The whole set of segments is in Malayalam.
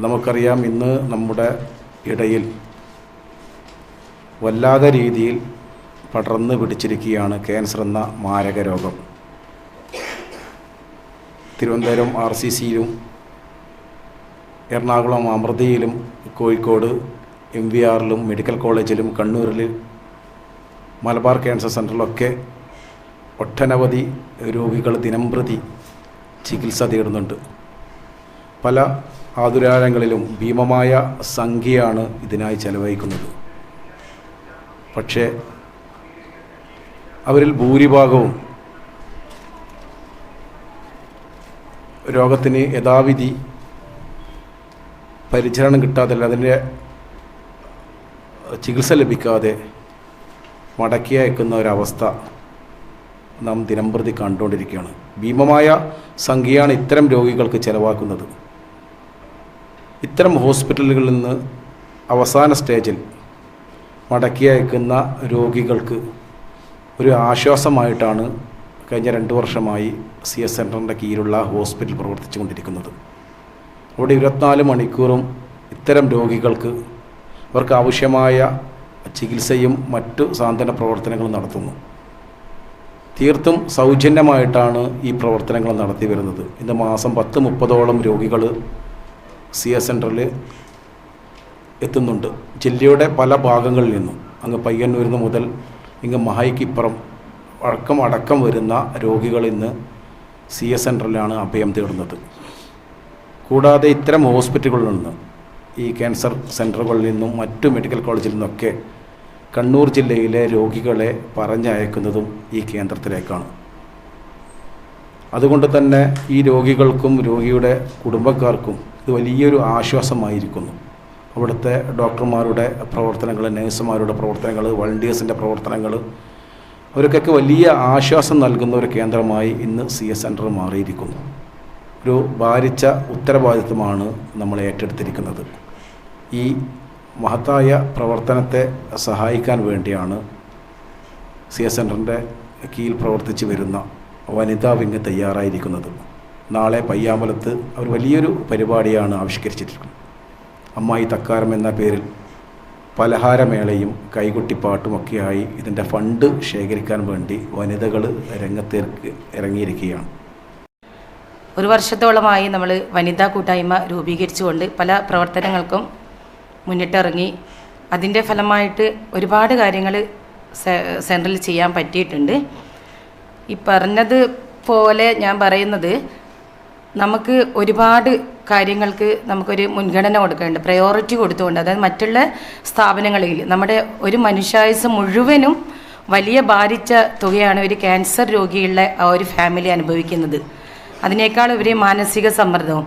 നമുക്കറിയാം ഇന്ന് നമ്മുടെ ഇടയിൽ വല്ലാതെ രീതിയിൽ പടർന്ന് പിടിച്ചിരിക്കുകയാണ് ക്യാൻസർ എന്ന മാരക രോഗം. തിരുവനന്തപുരം ആർ സി സിയിലും എറണാകുളം അമൃതിയിലും കോഴിക്കോട് എം വി ആറിലും മെഡിക്കൽ കോളേജിലും കണ്ണൂരിൽ മലബാർ ക്യാൻസർ സെന്ററിലൊക്കെ ഒട്ടനവധി രോഗികൾ ദിനംപ്രതി ചികിത്സ തേടുന്നുണ്ട്. പല ആതുരാലയങ്ങളിലും ഭീമമായ സംഖ്യയാണ് ഇതിനായി ചെലവഴിക്കുന്നത്. പക്ഷേ അവരിൽ ഭൂരിഭാഗവും രോഗത്തിന് യഥാവിധി പരിചരണം കിട്ടാതെ അതിന്റെ ചികിത്സ ലഭിക്കാതെ മടക്കി അയക്കുന്ന ഒരവസ്ഥ നാം ദിനംപ്രതി കണ്ടുകൊണ്ടിരിക്കുകയാണ്. ഭീമമായ സംഖ്യയാണ് ഇത്തരം രോഗികൾക്ക് ചെലവാക്കുന്നത്. ഇത്തരം ഹോസ്പിറ്റലുകളിൽ നിന്ന് അവസാന സ്റ്റേജിൽ മടക്കി അയക്കുന്ന രോഗികൾക്ക് ഒരു ആശ്വാസമായിട്ടാണ് കഴിഞ്ഞ രണ്ട് വർഷമായി സി എസ് സെന്ററിന്റെ കീഴിലുള്ള ഹോസ്പിറ്റൽ പ്രവർത്തിച്ചു കൊണ്ടിരിക്കുന്നത് അവിടെ ഇരുപത്തിനാല് മണിക്കൂറും ഇത്തരം രോഗികൾക്ക് അവർക്ക് ആവശ്യമായ ചികിത്സയും മറ്റു സാന്ത്വന പ്രവർത്തനങ്ങളും നടത്തുന്നു. തീർത്തും സൗജന്യമായിട്ടാണ് ഈ പ്രവർത്തനങ്ങൾ നടത്തി വരുന്നത്. ഇന്ന് മാസം പത്ത് മുപ്പതോളം രോഗികൾ സി എസ് സെന്ററിൽ എത്തുന്നുണ്ട്. ജില്ലയുടെ പല ഭാഗങ്ങളിൽ നിന്നും. അങ്ങ് പയ്യന്നൂരിൽ മുതൽ ഇങ്ങ് മഹായിക്കിപ്പുറം അടക്കം അടക്കം വരുന്ന രോഗികൾ ഇന്ന് സി എസ് സെന്ററിലാണ് അഭയം തേടുന്നത്. കൂടാതെ ഇത്തരം ഹോസ്പിറ്റലുകളിൽ നിന്ന് ഈ ക്യാൻസർ സെന്ററുകളിൽ നിന്നും മറ്റു മെഡിക്കൽ കോളേജിൽ നിന്നൊക്കെ കണ്ണൂർ ജില്ലയിലെ രോഗികളെ പറഞ്ഞയക്കുന്നതും ഈ കേന്ദ്രത്തിലേക്കാണ്. അതുകൊണ്ട് തന്നെ ഈ രോഗികൾക്കും രോഗിയുടെ കുടുംബക്കാർക്കും ഇത് വലിയൊരു ആശ്വാസമായിരിക്കുന്നു. അവിടുത്തെ ഡോക്ടർമാരുടെ പ്രവർത്തനങ്ങൾ നഴ്സുമാരുടെ പ്രവർത്തനങ്ങൾ വളണ്ടിയേഴ്സിന്റെ പ്രവർത്തനങ്ങൾ അവർക്കൊക്കെ വലിയ ആശ്വാസം നൽകുന്ന ഒരു കേന്ദ്രമായി ഇന്ന് സി എസ് സെന്റർ മാറിയിരിക്കുന്നു. ഒരു ഭാരിച്ച ഉത്തരവാദിത്വമാണ് നമ്മൾ ഏറ്റെടുത്തിരിക്കുന്നത്. ഈ മഹത്തായ പ്രവർത്തനത്തെ സഹായിക്കാൻ വേണ്ടിയാണ് സി എസ് സെന്ററിന്റെ കീഴിൽ പ്രവർത്തിച്ചു വരുന്ന വനിതാ വിങ് തയ്യാറായിരിക്കുന്നത്. നാളെ പയ്യാമ്പലത്ത് അവർ വലിയൊരു പരിപാടിയാണ് ആവിഷ്കരിച്ചിട്ടുള്ളത് അമ്മായി തക്കാരം എന്ന പേരിൽ പലഹാരമേളയും കൈകൊട്ടിപ്പാട്ടുമൊക്കെയായി ഇതിന്റെ ഫണ്ട് ശേഖരിക്കാൻ വേണ്ടി വനിതകൾ രംഗത്തേക്ക് ഇറങ്ങിയിരിക്കുകയാണ്. ഒരു വർഷത്തോളമായി നമ്മൾ വനിതാ കൂട്ടായ്മ രൂപീകരിച്ചുകൊണ്ട് പല പ്രവർത്തനങ്ങൾക്കും മുന്നിട്ടിറങ്ങി. അതിന്റെ ഫലമായിട്ട് ഒരുപാട് കാര്യങ്ങൾ സെൻട്രൽ ചെയ്യാൻ പറ്റിയിട്ടുണ്ട്. ഈ പറഞ്ഞത് പോലെ ഞാൻ പറയുന്നത് നമുക്ക് ഒരുപാട് കാര്യങ്ങൾക്ക് നമുക്കൊരു മുൻഗണന കൊടുക്കേണ്ട പ്രയോറിറ്റി കൊടുത്തുകൊണ്ട് അതായത് മറ്റുള്ള സ്ഥാപനങ്ങളിൽ നമ്മുടെ ഒരു മനുഷ്യായുസ് മുഴുവനും വലിയ ഭാരിച്ച തുകയാണ് ഒരു ക്യാൻസർ രോഗിയുള്ള ആ ഒരു ഫാമിലി അനുഭവിക്കുന്നത്. അതിനേക്കാൾ ഒരു മാനസിക സമ്മർദ്ദവും.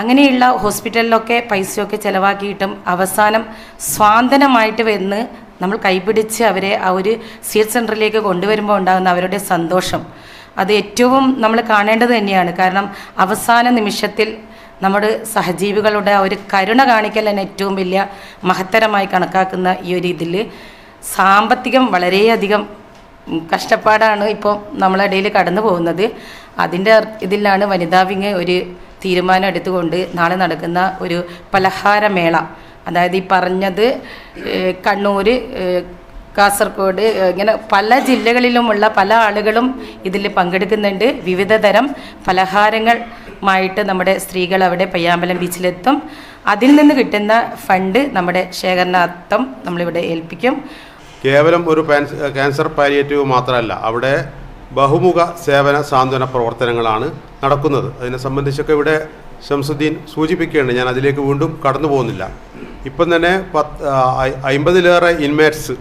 അങ്ങനെയുള്ള ഹോസ്പിറ്റലിലൊക്കെ പൈസയൊക്കെ ചിലവാക്കിയിട്ടും അവസാനം സ്വാന്തനമായിട്ട് വന്ന് നമ്മൾ കൈപിടിച്ച് അവരെ ആ ഒരു സീറ്റ് സെന്ററിലേക്ക് കൊണ്ടുവരുമ്പോൾ ഉണ്ടാകുന്ന അവരുടെ സന്തോഷം. അത് ഏറ്റവും നമ്മൾ കാണേണ്ടത് തന്നെയാണ്. കാരണം അവസാന നിമിഷത്തിൽ നമ്മുടെ സഹജീവികളുടെ ആ ഒരു കരുണ കാണിക്കൽ തന്നെ ഏറ്റവും വലിയ മഹത്തരമായി കണക്കാക്കുന്ന ഈ ഒരു ഇതിൽ സാമ്പത്തികം വളരെയധികം കഷ്ടപ്പാടാണ് ഇപ്പോൾ നമ്മളിടയിൽ കടന്നു പോകുന്നത്. അതിന്റെ ഇതിലാണ് വനിതാ വിങ് ഒരു തീരുമാനം എടുത്തുകൊണ്ട് നാളെ നടക്കുന്ന ഒരു പലഹാരമേള അതായത് ഈ പറഞ്ഞത് കണ്ണൂർ കാസർഗോഡ് ഇങ്ങനെ പല ജില്ലകളിലുമുള്ള പല ആളുകളും ഇതിൽ പങ്കെടുക്കുന്നുണ്ട്. വിവിധ തരം പലഹാരങ്ങളുമായിട്ട് നമ്മുടെ സ്ത്രീകൾ അവിടെ പയ്യാമ്പലം ബീച്ചിലെത്തും. അതിൽ നിന്ന് കിട്ടുന്ന ഫണ്ട് നമ്മുടെ ശേഖരണാർത്ഥം നമ്മളിവിടെ ഏൽപ്പിക്കും. കേവലം ഒരു ക്യാൻസർ പാലിയേറ്റീവ് മാത്രമല്ല അവിടെ ബഹുമുഖ സേവന സാന്ത്വന പ്രവർത്തനങ്ങളാണ് നടക്കുന്നത്. അതിനെ സംബന്ധിച്ചൊക്കെ ഇവിടെ ശംസുദ്ദീൻ സൂചിപ്പിക്കുകയാണ് ഞാൻ അതിലേക്ക് വീണ്ടും കടന്നു പോകുന്നില്ല ഇപ്പം തന്നെ പത്ത് അയ്മ്പതിലേറെ ഇൻമേറ്റ്സ്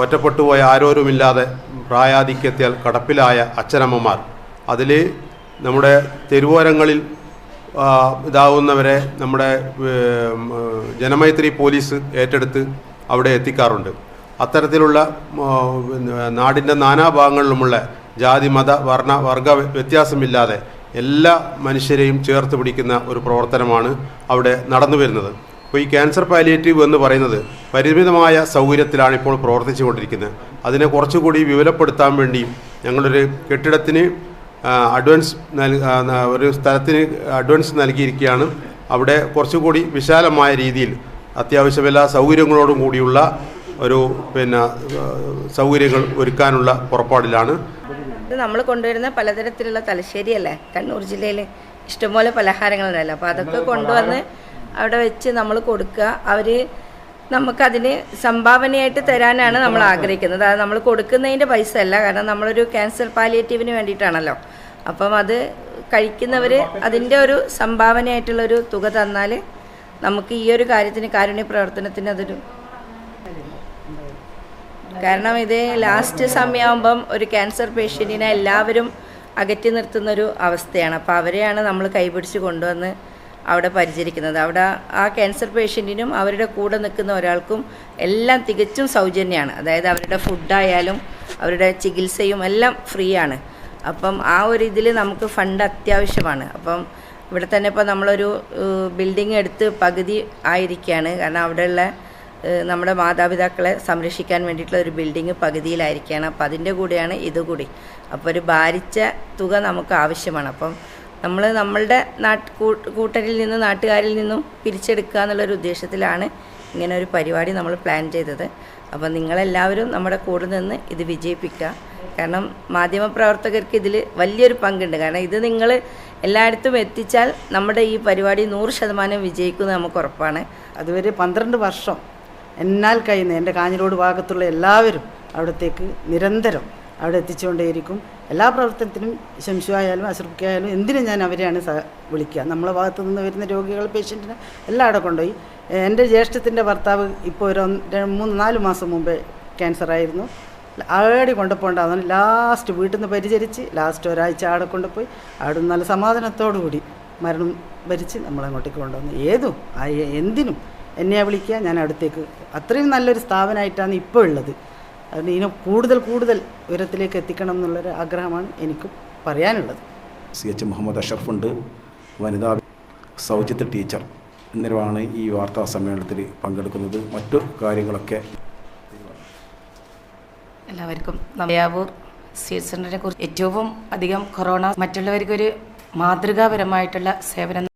ഒറ്റപ്പെട്ടുപോയ ആരോരുമില്ലാതെ പ്രായാധിക്യത്താൽ കടപ്പിലായ അച്ഛനമ്മമാർ. അതിൽ നമ്മുടെ തെരുവോരങ്ങളിൽ ഇതാവുന്നവരെ നമ്മുടെ ജനമൈത്രി പോലീസ് ഏറ്റെടുത്ത് അവിടെ എത്തിക്കാറുണ്ട്. അത്തരത്തിലുള്ള നാടിന്റെ നാനാഭാഗങ്ങളിലുമുള്ള ജാതി മത വർണ വർഗ വ്യത്യാസമില്ലാതെ എല്ലാ മനുഷ്യരെയും ചേർത്ത് പിടിക്കുന്ന ഒരു പ്രവർത്തനമാണ് അവിടെ നടന്നു വരുന്നത് അപ്പോൾ ഈ ക്യാൻസർ പാലിയേറ്റീവ് എന്ന് പറയുന്നത് പരിമിതമായ സൗകര്യത്തിലാണ് ഇപ്പോൾ പ്രവർത്തിച്ചു കൊണ്ടിരിക്കുന്നത് അതിനെ കുറച്ചുകൂടി വിപുലപ്പെടുത്താൻ വേണ്ടിയും ഞങ്ങളൊരു കെട്ടിടത്തിന് അഡ്വാൻസ് ഒരു സ്ഥലത്തിന് അഡ്വാൻസ് നൽകിയിരിക്കുകയാണ്. അവിടെ കുറച്ചുകൂടി വിശാലമായ രീതിയിൽ അത്യാവശ്യം എല്ലാ സൗകര്യങ്ങളോടും കൂടിയുള്ള ഒരു പിന്നെ സൗകര്യങ്ങൾ ഒരുക്കാനുള്ള പുറപ്പാടിലാണ്. ഇത് നമ്മൾ കൊണ്ടുവരുന്ന പലതരത്തിലുള്ള തലശ്ശേരിയല്ലേ? കണ്ണൂർ ജില്ലയിൽ ഇഷ്ടംപോലെ പലഹാരങ്ങളുണ്ടല്ലോ. അപ്പോൾ അതൊക്കെ കൊണ്ടുവന്ന് അവിടെ വെച്ച് നമ്മൾ കൊടുക്കുക. അവർ നമുക്കതിന് സംഭാവനയായിട്ട് തരാനാണ് നമ്മൾ ആഗ്രഹിക്കുന്നത്. അത് നമ്മൾ കൊടുക്കുന്നതിന്റെ പൈസ അല്ല. കാരണം നമ്മളൊരു ക്യാൻസർ പാലിയേറ്റീവിന് വേണ്ടിയിട്ടാണല്ലോ. അപ്പം അത് കഴിക്കുന്നവർ അതിന്റെ ഒരു സംഭാവനയായിട്ടുള്ളൊരു തുക തന്നാൽ നമുക്ക് ഈ ഒരു കാര്യത്തിന് കാരുണ്യ പ്രവർത്തനത്തിന് അതൊരു കാരണം ഇത് ലാസ്റ്റ് സമയമാകുമ്പം ഒരു ക്യാൻസർ പേഷ്യന്റിനെ എല്ലാവരും അകറ്റി നിർത്തുന്നൊരു അവസ്ഥയാണ്. അപ്പോൾ അവരെയാണ് നമ്മൾ കൈപിടിച്ച് കൊണ്ടുവന്ന് അവിടെ പരിചരിക്കുന്നത്. അവിടെ ആ ക്യാൻസർ പേഷ്യന്റിനും അവരുടെ കൂടെ നിൽക്കുന്ന ഒരാൾക്കും എല്ലാം തികച്ചും സൗജന്യമാണ് അതായത് അവരുടെ ഫുഡായാലും അവരുടെ ചികിത്സയും എല്ലാം ഫ്രീ ആണ്. അപ്പം ആ ഒരു ഇതിൽ നമുക്ക് ഫണ്ട് അത്യാവശ്യമാണ്. അപ്പം ഇവിടെ തന്നെ ഇപ്പോൾ നമ്മളൊരു ബിൽഡിംഗ് എടുത്ത് പകുതി ആയിരിക്കുകയാണ് കാരണം അവിടെയുള്ള നമ്മുടെ മാതാപിതാക്കളെ സംരക്ഷിക്കാൻ വേണ്ടിയിട്ടുള്ള ഒരു ബിൽഡിംഗ് പകുതിയിലായിരിക്കുകയാണ് അപ്പം അതിന്റെ കൂടെയാണ് ഇതുകൂടി. അപ്പോൾ ഒരു ഭാരിച്ച തുക നമുക്ക് ആവശ്യമാണ്. അപ്പം നമ്മൾ നമ്മളുടെ നാട്ട് കൂട്ട് കൂട്ടരിൽ നിന്നും നാട്ടുകാരിൽ നിന്നും പിരിച്ചെടുക്കുക എന്നുള്ളൊരു ഉദ്ദേശത്തിലാണ് ഇങ്ങനെ ഒരു പരിപാടി നമ്മൾ പ്ലാൻ ചെയ്തത്. അപ്പം നിങ്ങളെല്ലാവരും നമ്മുടെ കൂടെ നിന്ന് ഇത് വിജയിപ്പിക്കുക. കാരണം മാധ്യമപ്രവർത്തകർക്ക് ഇതിൽ വലിയൊരു പങ്കുണ്ട്. കാരണം ഇത് നിങ്ങൾ എല്ലായിടത്തും എത്തിച്ചാൽ നമ്മുടെ ഈ പരിപാടി നൂറ് ശതമാനം വിജയിക്കുന്നത് നമുക്ക് ഉറപ്പാണ്. അതുവരെ പന്ത്രണ്ട് വർഷം എന്നാൽ കഴിയുന്ന എന്റെ കാഞ്ഞിരോട് ഭാഗത്തുള്ള എല്ലാവരും അവിടത്തേക്ക് നിരന്തരം അവിടെ എത്തിച്ചുകൊണ്ടേയിരിക്കും. എല്ലാ പ്രവർത്തനത്തിനും ശംശുവായാലും അശ്രപ്പിക്കായാലും എന്തിനും ഞാൻ അവരെയാണ് സഹ വിളിക്കുക. നമ്മളെ ഭാഗത്തു നിന്ന് വരുന്ന രോഗികൾ പേഷ്യന്റിനെ എല്ലാം അവിടെ കൊണ്ടുപോയി. എന്റെ ജ്യേഷ്ഠത്തിന്റെ ഭർത്താവ് ഇപ്പോൾ ഒരു മൂന്ന് നാല് മാസം മുമ്പേ ക്യാൻസർ ആയിരുന്നു ആടി അതാണ് ലാസ്റ്റ് വീട്ടിൽ നിന്ന് പരിചരിച്ച് ലാസ്റ്റ് ഒരാഴ്ച അവിടെ കൊണ്ടുപോയി. അവിടെ നല്ല സമാധാനത്തോടു കൂടി മരണം ഭരിച്ച് നമ്മളങ്ങോട്ടേക്ക് കൊണ്ടുവന്നു. ഏതും എന്തിനും എന്നെയാണ് വിളിക്കുക ഞാൻ അടുത്തേക്ക്. അത്രയും നല്ലൊരു സ്ഥാപനമായിട്ടാണ് ഇപ്പോൾ ഉള്ളത്. അതുകൊണ്ട് ഇതിനെ കൂടുതൽ കൂടുതൽ ഉയരത്തിലേക്ക് എത്തിക്കണം എന്നുള്ളൊരു ആഗ്രഹമാണ് എനിക്ക് പറയാനുള്ളത്. സി എച്ച് മുഹമ്മദ് അഷറഫുണ്ട് വനിതാ സൗജിത്ത് ടീച്ചർ എന്നിവരാണ് ഈ വാർത്താ സമ്മേളനത്തിൽ പങ്കെടുക്കുന്നത്. മറ്റു കാര്യങ്ങളൊക്കെ എല്ലാവർക്കും നവയാവൂർ സെന്ററിനെ കുറിച്ച് ഏറ്റവും അധികം കൊറോണ മറ്റുള്ളവർക്കൊരു മാതൃകാപരമായിട്ടുള്ള സേവനം